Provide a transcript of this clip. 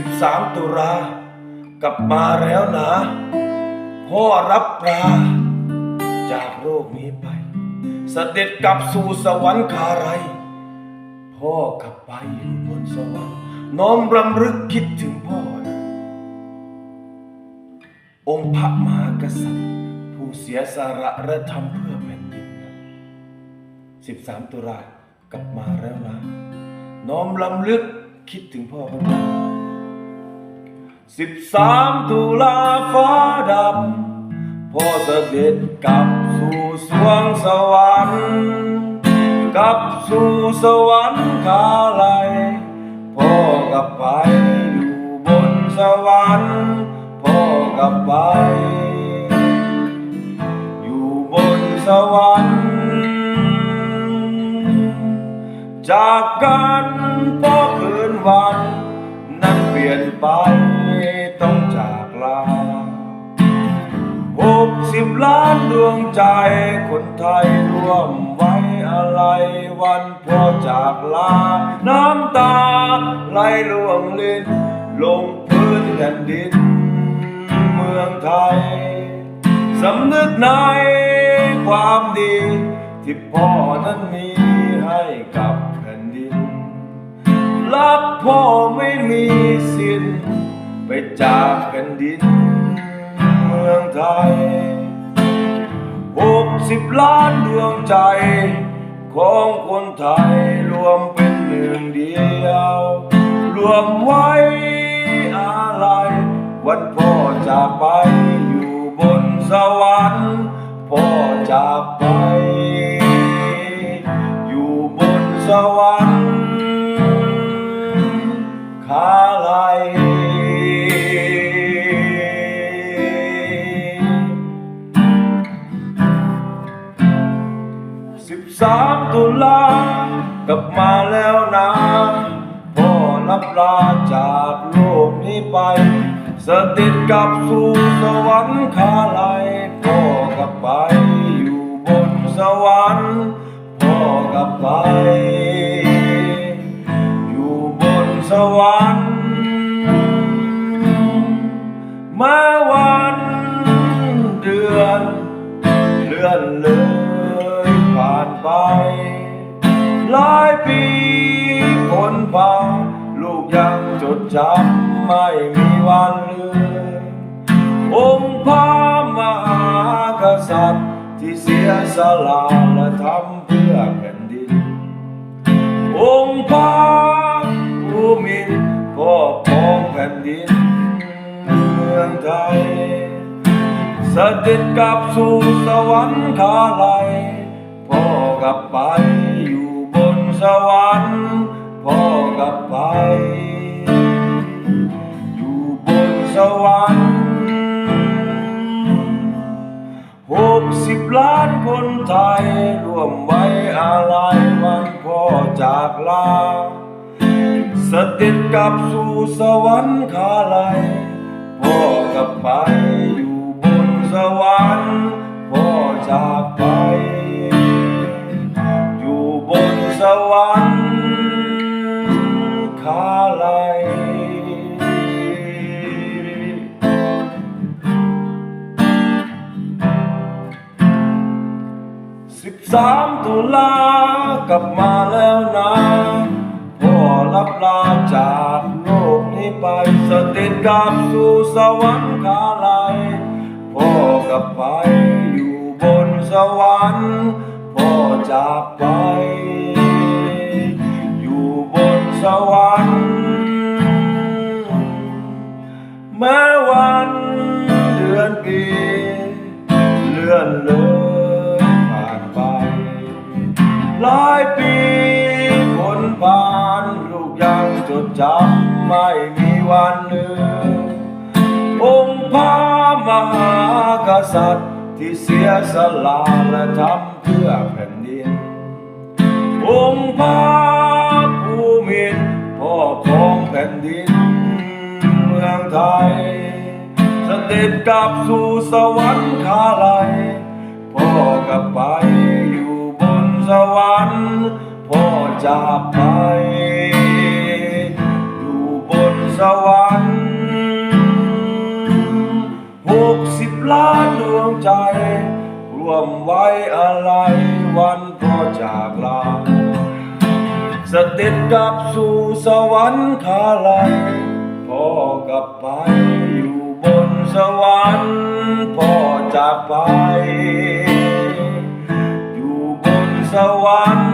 สิบสามตุลากลับมาแล้วนะ พ่อรับปลาจากโลกนี้ไปสเสด็จกลับสู่สวรรค์คาไรยพ่อกลับไปอยู่บนสวรรค์น้อมรำลึกคิดถึงพ่อนะองค์พระมหากษัตริย์ ผู้เสียสละและทำเพื่อแผ่นดินสิบสามตุลากลับมาแล้วนะ น้อมลำลึกคิดถึงพ่อบ้างนะ สิบสามตุลาฟ้าดำพ่อเสด็จกลับสู่สวงสวรรค์กลับสู่สวรรค์คาไลพ่อกลับไปอยู่บนสวรรค์พ่อกลับไป อยู่บนสวรรค์จากกันพราะคืนวัน นั้นเปลี่ยนไป ล้านดวงใจ คนไทยร่วมไว้อะไรวันพ่อจากลา น้ำตาไหลล่วงลิ้น ลงพื้นแผ่นดิน เมืองไทย สำนึกในความดี ที่พ่อนั้นมีให้กับแผ่นดิน รักพ่อไม่มีสิ้น ไปจากแผ่นดิน เมืองไทย สิบล้านดวงใจ ของคนไทยรวมเป็นหนึ่งเดียว รวมไว้อะไร วันพ่อจากไปอยู่บนสวรรค์พ่อจากไป อยู่บนสวรรค์คา 13 ตุลากลับมาแล้วนะพ่อรับลาจากโลกนี้ไป สติดกับสู่สวรรค์คาไลพ่อกลับไปอยู่บนสวรรค์พ่อกลับไป อยู่บนสวรรค์ ไป หลายปีผลผ่านลูกยังจดจำไม่มีวันลืมองค์พระมหากษัตริย์ที่เสียสละและทำเพื่อแผ่นดิน องค์พระผู้มินพ่อของแผ่นดินเมืองไทยเสด็จกลับสู่สวรรค์คาไลย กลับไปอยู่บนสวรรค์พ่อกลับไป อยู่บนสวรรค์หกสิบล้านคนไทยร่วมไว้อาลัยวันพ่อจากลาเสด็จกลับสู่สวรรค์คาไลยพ่อกลับไปอยู่บนสวรรค์าไลยสิบสามตุลากลับมาแล้วนะพ่อรับลาจากโลกนี้ไปสด็จกลับสู่สวรรค์คาไลยพ่อกลับไปอยู่บนสวรรค์พ่อจากไป ไม่มีวันลืมองค์พระมหากษัตริย์ที่เสียสละและทำเพื่อแผ่นดิน องค์พระผู้มีพ่อของแผ่นดิน เมืองไทยเสด็จกลับสู่สวรรค์คาไลยพ่อกลับไปอยู่บนสวรรค์พ่อจากไป วันพ่อจากลาสเต็ดกลับสู่สวรรค์คาลัยพ่อกลับไปอยู่บนสวรรค์พ่อจากไป อยู่บนสวรรค์